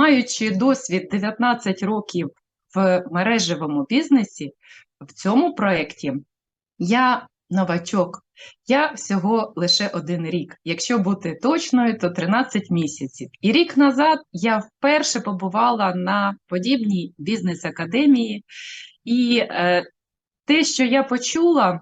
маючи досвід 19 років в мережевому бізнесі, в цьому проєкті я новачок. Я всього лише один рік. Якщо бути точною, то 13 місяців. І рік назад я вперше побувала на подібній бізнес-академії, і е, те, що я почула,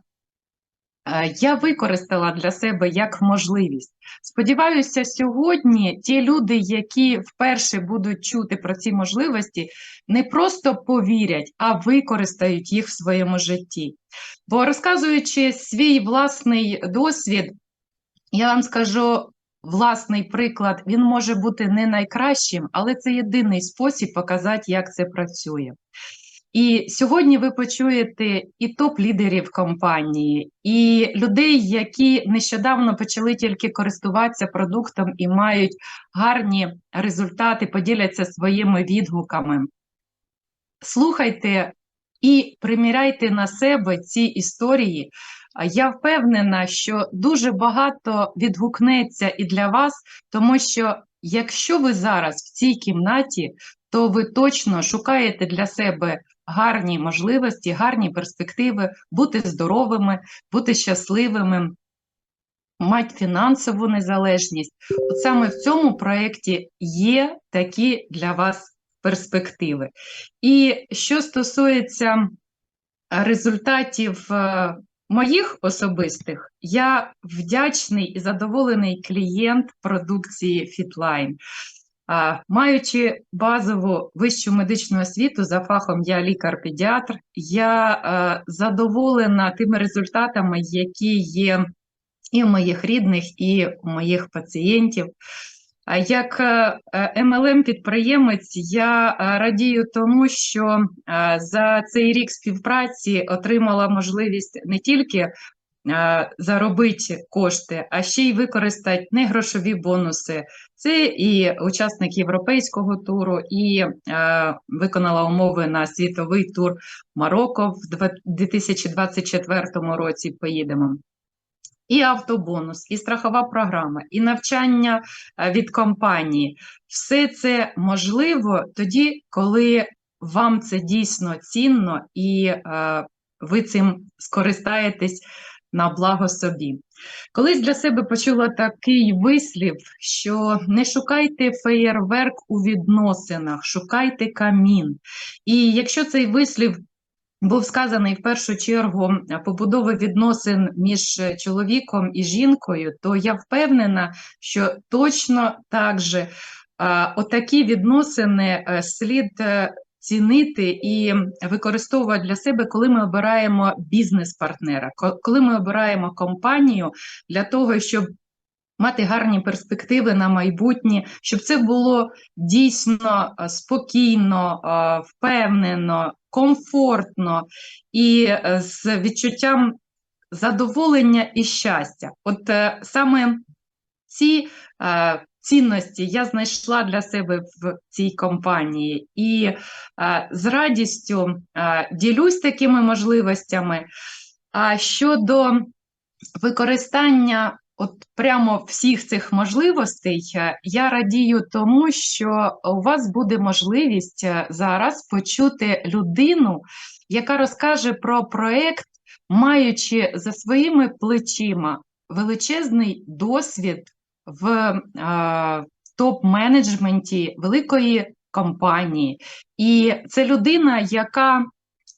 я використала для себе як можливість. Сподіваюся, сьогодні ті люди, які вперше будуть чути про ці можливості, не просто повірять, а використають їх в своєму житті. Бо розказуючи свій власний досвід, я вам скажу. Власний приклад, він може бути не найкращим, але це єдиний спосіб показати, як це працює. І сьогодні ви почуєте і топ-лідерів компанії, і людей, які нещодавно почали тільки користуватися продуктом і мають гарні результати, поділяться своїми відгуками. Слухайте і приміряйте на себе ці історії. Я впевнена, що дуже багато відгукнеться і для вас, тому що якщо ви зараз в цій кімнаті, то ви точно шукаєте для себе гарні можливості, гарні перспективи, бути здоровими, бути щасливими, мати фінансову незалежність. От саме в цьому проєкті є такі для вас перспективи. І що стосується результатів е, моїх особистих, я вдячний і задоволений клієнт продукції Fitline. Маючи базову вищу медичну освіту за фахом я лікар-педіатр, я е, задоволена тими результатами, які є і у моїх рідних, і у моїх пацієнтів. Як mlm підприємець я е, радію тому, що е, за цей рік співпраці отримала можливість не тільки е, заробити кошти, а ще й використати негрошові бонуси. Це і учасник європейського туру, і виконала умови на світовий тур Марокко в 2024 році. Поїдемо і автобонус, і страхова програма, і навчання е, від компанії. Все це можливо тоді, коли вам це дійсно цінно і е, ви цим скористаєтесь на благо собі. Колись для себе почула такий вислів, що не шукайте феєрверк у відносинах, шукайте камін. І якщо цей вислів був сказаний в першу чергу побудови відносин між чоловіком і жінкою, то я впевнена, що точно так же отакі відносини е, слід е, цінити і використовувати для себе, коли ми обираємо бізнес-партнера, коли ми обираємо компанію для того, щоб мати гарні перспективи на майбутнє, щоб це було дійсно спокійно, впевнено, комфортно і е, з відчуттям задоволення і щастя. От е, саме ці е, цінності я знайшла для себе в цій компанії і з радістю ділюсь такими можливостями. А щодо використання От прямо всіх цих можливостей е, я радію тому, що у вас буде можливість е, зараз почути людину, яка розкаже про проект, маючи за своїми плечима величезний досвід в е, топ-менеджменті великої компанії. І це людина, яка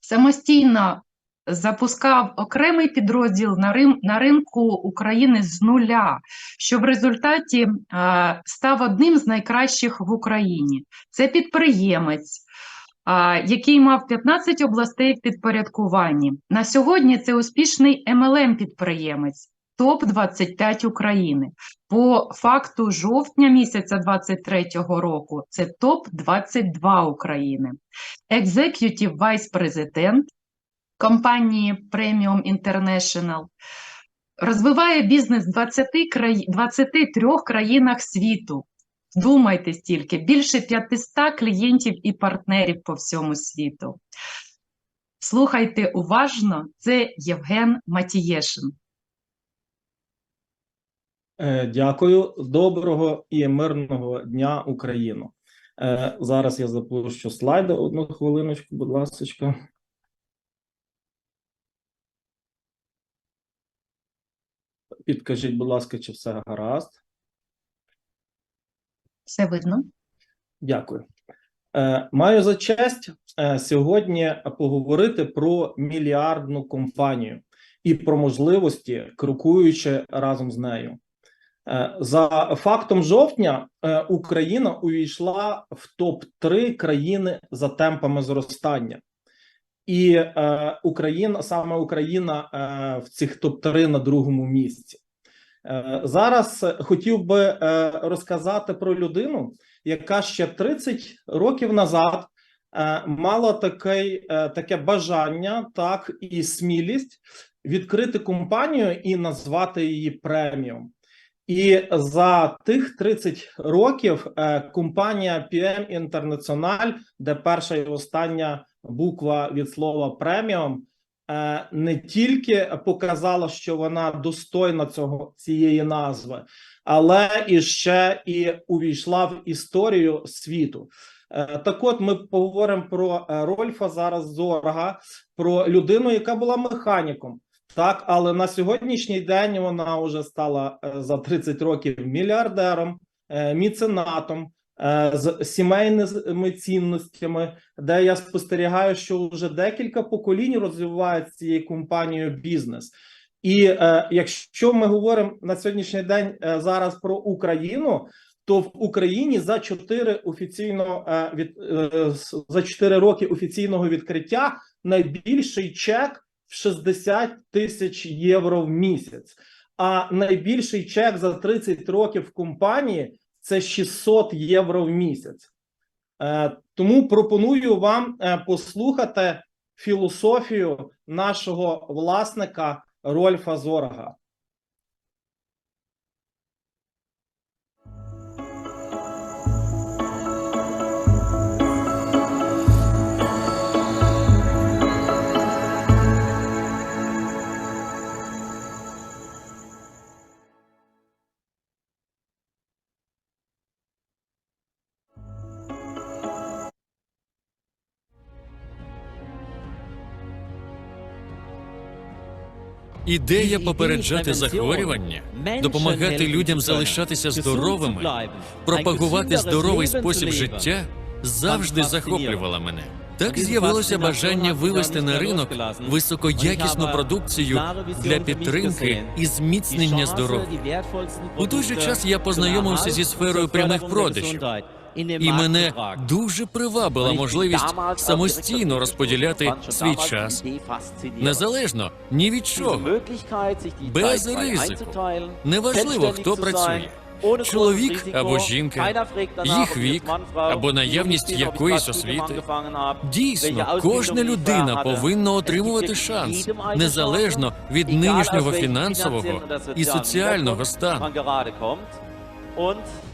самостійно запускав окремий підрозділ на рин, на ринку України з нуля, що в результаті а, став одним з найкращих в Україні. Це підприємець. Який мав 15 областей в підпорядкуванні. На сьогодні це успішний MLM-підприємець, топ-25 України. По факту жовтня місяця 23-го року це топ-22 України. Executive Vice-президент компанії Premium International, розвиває бізнес в 20 краї... 23 країнах світу. Думайте стільки, більше 500 клієнтів і партнерів по всьому світу. Слухайте уважно, це Євген Матієшин. Е, дякую, доброго і мирного дня Україну. Е, Зараз я запущу слайди. Одну хвилиночку, будь ласка. Підкажіть, будь ласка, чи все гаразд? Все видно? Дякую. Е, Маю за честь сьогодні поговорити про мільярдну компанію і про можливості, крокуючи разом з нею. Е, За фактом жовтня е, Україна увійшла в топ 3 країни за темпами зростання, і е, Україна саме Україна в цих топ 3 на другому місці. Зараз хотів би розказати про людину, яка ще 30 років назад мала такий, е, таке бажання, так і смілість відкрити компанію і назвати її преміум. І за тих 30 років е, компанія PM International, де перша і остання буква від слова преміум, е, не тільки показала, що вона достойна цього цієї назви, але і ще і увійшла в історію світу. Е, Так, от ми поговоримо про Рольфа зараз Зорга, про людину, яка була механіком. Так, але на сьогоднішній день вона вже стала е, за 30 років мільярдером, е, міценатом е, з сімейними цінностями, де я спостерігаю, що вже декілька поколінь розвивають з цією компанією бізнес. І е, якщо ми говоримо на сьогоднішній день е, зараз про Україну, то в Україні за 4 офіційно е, від е, за 4 роки офіційного відкриття найбільший чек в 60 тисяч євро в місяць. А найбільший чек за 30 років в компанії це 600 євро в місяць. Е, тому пропоную вам е, послухати філософію нашого власника Рольфа Зорга. Ідея попереджати захворювання, допомагати людям залишатися здоровими, пропагувати здоровий спосіб життя завжди захоплювала мене. Так з'явилося бажання вивести на ринок високоякісну продукцію для підтримки і зміцнення здоров'я. У той же час я познайомився зі сферою прямих продажів, і мене дуже привабила можливість самостійно розподіляти свій час незалежно ні від чого. без ризику. Неважливо, хто працює. Чоловік або жінка, їх вік або наявність якоїсь освіти. Дійсно, кожна людина повинна отримувати шанс незалежно від нинішнього фінансового і соціального стану.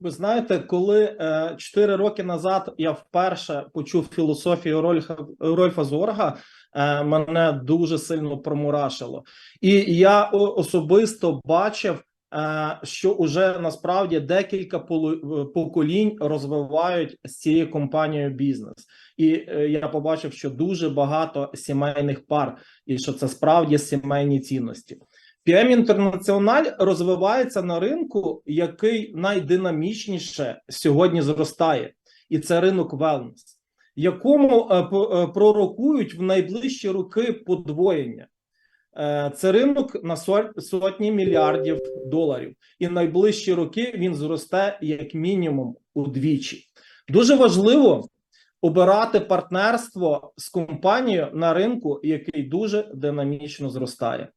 Ви знаєте, коли е, роки назад я вперше почув філософію Рольфа, Рольфа Зорга, е, мене дуже сильно промурашило. І я особисто бачив е, що уже насправді декілька е, поколінь розвивають з цією компанією бізнес. І е, я побачив, що дуже багато сімейних пар, і що це справді сімейні цінності. PM Інтернаціональ розвивається на ринку, який найдинамічніше сьогодні зростає, і це ринок wellness, якому е, е, пророкують в найближчі роки подвоєння. Е, Це ринок на сотні мільярдів доларів, і найближчі роки він зросте як мінімум удвічі. Дуже важливо обирати партнерство з компанією на ринку, який дуже динамічно зростає.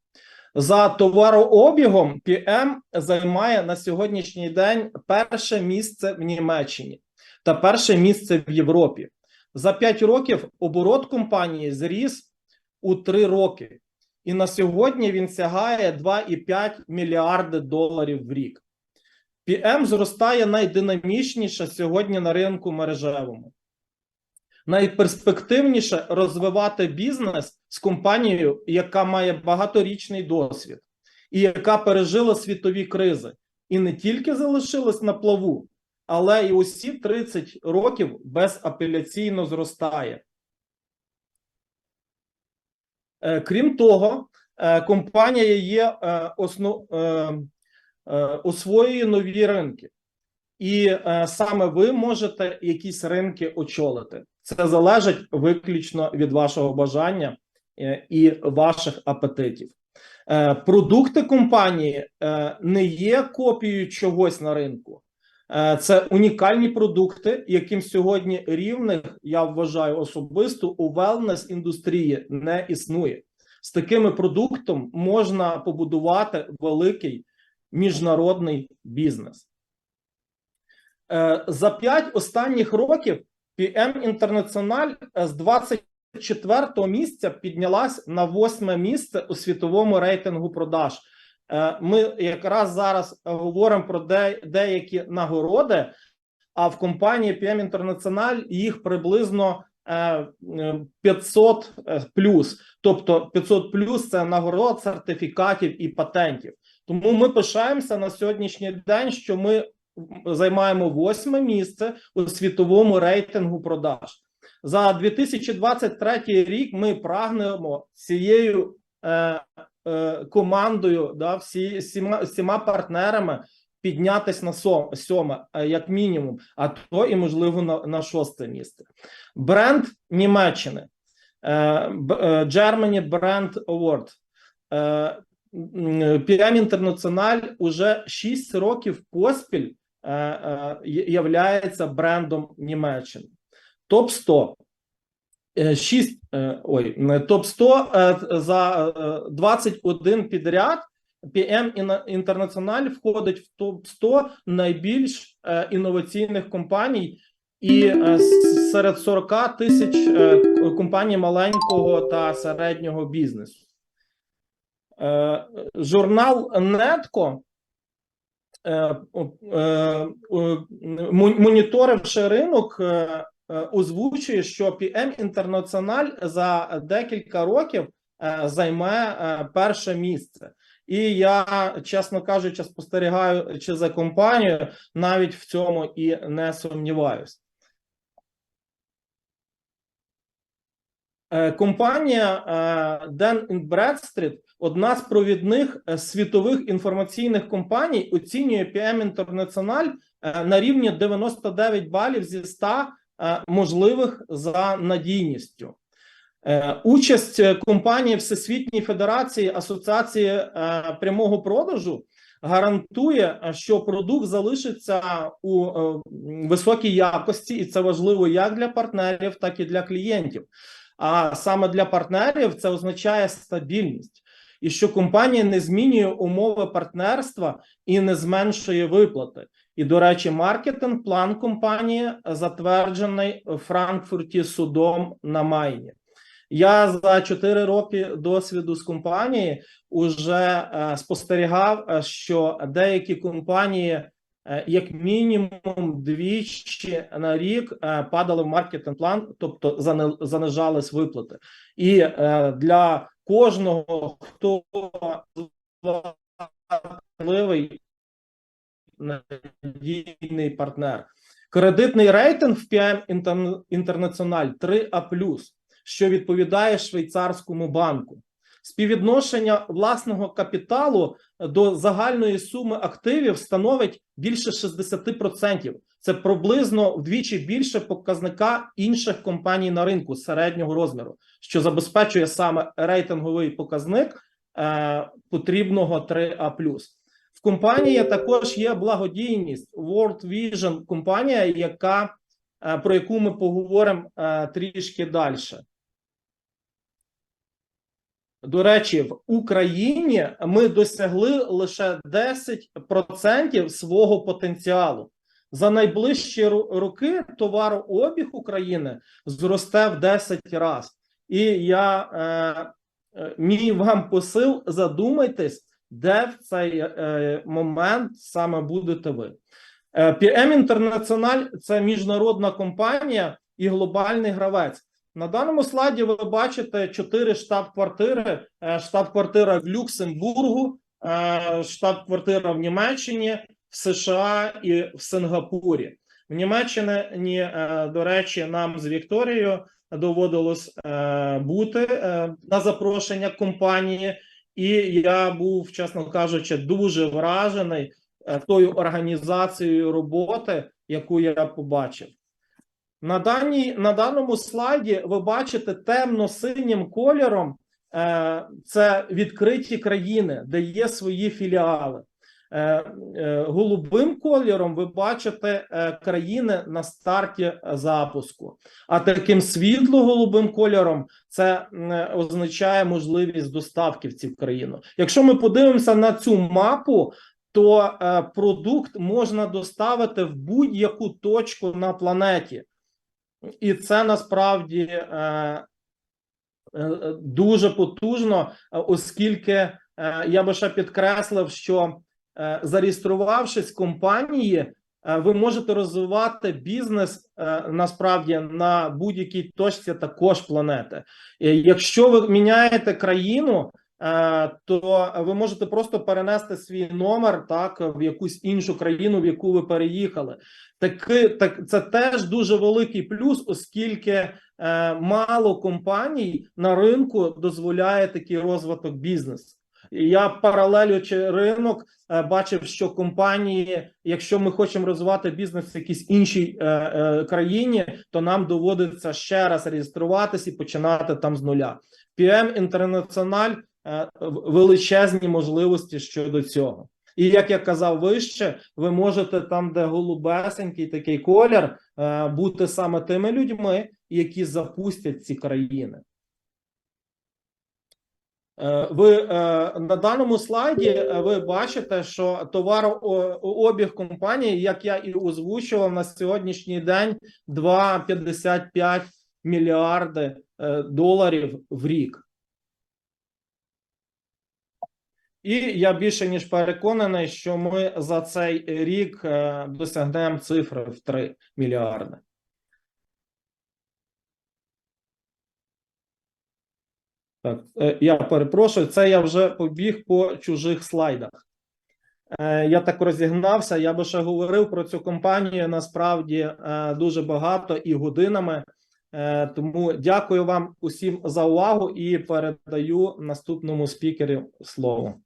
За товарообігом PM займає на сьогоднішній день перше місце в Німеччині та перше місце в Європі. За 5 років оборот компанії зріс у 3 роки, і на сьогодні він сягає 2,5 мільярди доларів в рік. PM зростає найдинамічніше сьогодні на ринку мережевому. Найперспективніше розвивати бізнес з компанією, яка має багаторічний досвід і яка пережила світові кризи, і не тільки залишилась на плаву, але й усі 30 років безапеляційно зростає. Е, Крім того, е, компанія є е, основ... освоює нові ринки, і саме ви можете якісь ринки очолити. Це залежить виключно від вашого бажання е, і ваших апетитів. Е, Продукти компанії е, не є копією чогось на ринку. Це унікальні продукти, яким сьогодні рівних, я вважаю особисто, у велнес індустрії не існує. З такими продуктом можна побудувати великий міжнародний бізнес. За п'ять останніх років PM Інтернаціональ з 24 місця піднялась на восьме місце у світовому рейтингу продаж. Е, Ми якраз зараз говоримо про де, деякі нагороди, а в компанії PM Інтернаціональ їх приблизно е, е, 500 е, плюс. Тобто 500 плюс це нагород, сертифікатів і патентів. Тому ми пишаємося на сьогоднішній день, що ми займаємо восьме місце у світовому рейтингу продаж. За 2023 рік ми прагнемо цією е, е, командою, да, всі, всіма, всіма партнерами піднятись на сом, сьоме, е, як мінімум, а то і можливо на, на шосте місце. Бренд Німеччини е, е, Germany Brand Award. PM Інтернаціональ уже 6 років поспіль являється брендом Німеччини. Топ 100 е, 6, е, ой, топ 100 е, за е, 21 підряд. PM Інтернаціональ входить в топ 100 найбільш е, інноваційних компаній, і е, серед 40 тисяч е, компаній маленького та середнього бізнесу. Е, Журнал Нетко, е, е, моніторивши ринок, е, е, озвучує, що PM Інтернаціональ за декілька років е, займе е, перше місце. І я, чесно кажучи, спостерігаючи за компанією, навіть в цьому і не сумніваюся. Компанія е, Dun Bradstreet одна з провідних е, світових інформаційних компаній оцінює PM International е, на рівні 99 балів зі 100 е, можливих за надійністю. Е, Участь е, компанії Всесвітній Федерації Асоціації е, прямого продажу гарантує, е, що продукт залишиться у е, високій якості, і це важливо як для партнерів, так і для клієнтів. А саме для партнерів це означає стабільність, і що компанія не змінює умови партнерства і не зменшує виплати. І, до речі, маркетинг план компанії затверджений у Франкфурті судом на Майні. Я за 4 роки досвіду з компанії уже е, спостерігав, е, що деякі компанії, як мінімум, двічі на рік е, падали в маркетинг план, тобто занижались виплати. І е, для кожного, хто важливий надійний партнер. Кредитний рейтинг в PM Інтернаціональ 3А+, що відповідає швейцарському банку. Співвідношення власного капіталу до загальної суми активів становить більше 60%. Це приблизно вдвічі більше показника інших компаній на ринку середнього розміру, що забезпечує саме рейтинговий показник е, потрібного 3А+. В компанії також є благодійність World Vision, компанія, яка е, про яку ми поговоримо е, трішки далі. До речі, в Україні ми досягли лише 10% свого потенціалу. За найближчі роки товарообіг України зросте в 10 разів. І я е, е, мій вам посил задумайтесь, де в цей е, момент саме будете ви. Е, PM International – це міжнародна компанія і глобальний гравець. На даному слайді ви бачите чотири штаб-квартири: Е, штаб-квартира в Люксембургу, е, штаб-квартира в Німеччині, в США і в Сингапурі. В Німеччині, е, до речі, нам з Вікторією доводилось бути на запрошення компанії, і я був, чесно кажучи, дуже вражений тою організацією роботи, яку я побачив. На, даній, на даному слайді ви бачите темно-синім кольором е, це відкриті країни, де є свої філіали. Е, е, голубим кольором ви бачите е, країни на старті запуску. А таким світло-голубим кольором це м, означає можливість доставки в цю країну. Якщо ми подивимося на цю мапу, то е, продукт можна доставити в будь-яку точку на планеті. І це насправді е, е, дуже потужно, оскільки е, я би ще підкреслив, що е, зареєструвавшись компанії, ви можете розвивати бізнес насправді на будь-якій точці також планети. Якщо ви міняєте країну, то ви можете просто перенести свій номер так в якусь іншу країну, в яку ви переїхали. Таки так це теж дуже великий плюс, оскільки е, мало компаній на ринку дозволяє такий розвиток бізнесу. Я паралелюючи ринок, е, бачив, що компанії, якщо ми хочемо розвивати бізнес в якійсь іншій е, е, країні, то нам доводиться ще раз реєструватися і починати там з нуля. PM е, в- величезні можливості щодо цього. І як я казав вище, ви можете там, де голубесенький такий колір, е, бути саме тими людьми, які запустять ці країни. Е, Ви е, на даному слайді е, ви бачите, що товарообіг компанії, як я і озвучував на сьогоднішній день, 2,55 мільярди е, доларів в рік. І я більше ніж переконаний, що ми за цей рік е, досягнемо цифри в 3 мільярди. Так, е, я перепрошую, це я вже побіг по чужих слайдах. Е, Я так розігнався. Я би ще говорив про цю компанію насправді дуже багато і годинами. Тому дякую вам усім за увагу і передаю наступному спікеру слово.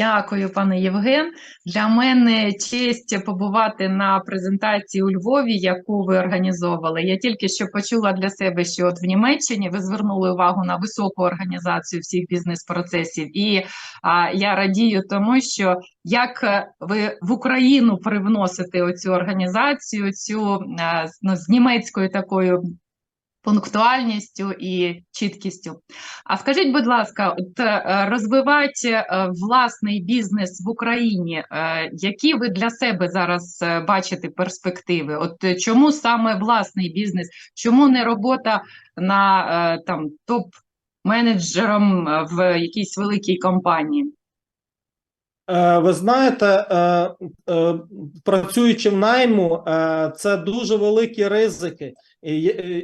Дякую, пане Євген. Для мене честь побувати на презентації у Львові, яку ви організовували. Я тільки що почула для себе, що от в Німеччині ви звернули увагу на високу організацію всіх бізнес-процесів, і а, я радію тому, що як е, ви в Україну привносите оцю організацію, цю а, ну, з німецькою такою пунктуальністю і чіткістю. А скажіть, будь ласка, от е, розвивати е, власний бізнес в Україні, е, які ви для себе зараз бачите перспективи? От чому саме власний бізнес? Чому не робота на там топ-менеджером в якійсь великій компанії? Ви знаєте, працюючи в найму, це дуже великі ризики, і,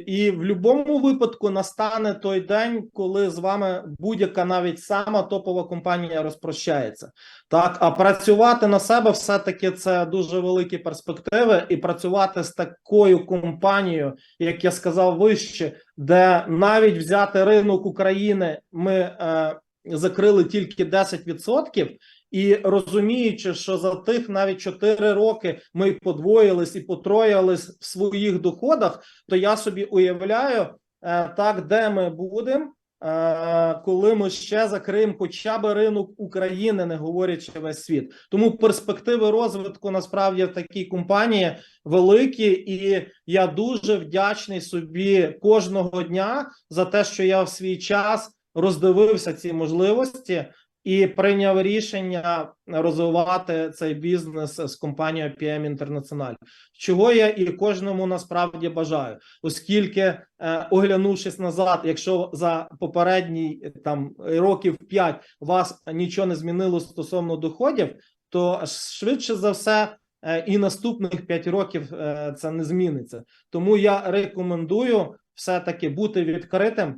і в будь-якому випадку настане той день, коли з вами будь-яка навіть сама топова компанія розпрощається. Так, а працювати на себе все-таки це дуже великі перспективи, і працювати з такою компанією, як я сказав вище, де навіть взяти ринок України ми е, закрили тільки 10%, і розуміючи, що за тих навіть 4 роки ми подвоїлись і потроїлись в своїх доходах, то я собі уявляю е, так, де ми будемо, е, коли ми ще закриємо хоча б ринок України, не говорячи весь світ. Тому перспективи розвитку насправді в такій компанії великі, і я дуже вдячний собі кожного дня за те, що я в свій час роздивився ці можливості і прийняв рішення розвивати цей бізнес з компанією PM International. Чого я і кожному насправді бажаю, оскільки, е, оглянувшись назад, якщо за попередній е, там років 5 вас нічого не змінило стосовно доходів, то швидше за все. е, І наступних 5 років е, це не зміниться. Тому я рекомендую все-таки бути відкритим,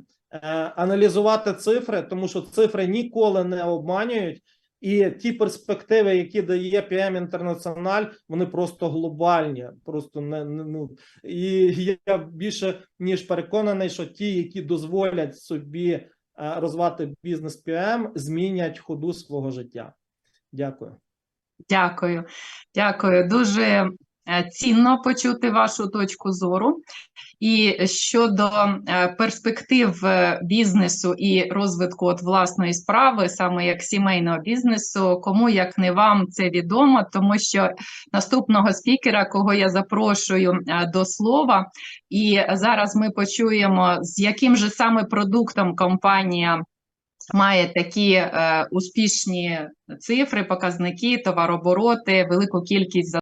аналізувати цифри, тому що цифри ніколи не обманюють, і ті перспективи, які дає PM Інтернаціональ, вони просто глобальні. Просто не, не ну і я більше ніж переконаний, що ті, які дозволять собі е, розвивати бізнес PM, змінять ходу свого життя. Дякую. Дякую, дякую. Дуже е, цінно почути вашу точку зору. І щодо е, перспектив е, бізнесу і розвитку от власної справи, саме як сімейного бізнесу, кому як не вам це відомо, тому що наступного спікера, кого я запрошую е, до слова, і зараз ми почуємо, з яким же саме продуктом компанія має такі е, успішні цифри, показники, товарообороти, велику кількість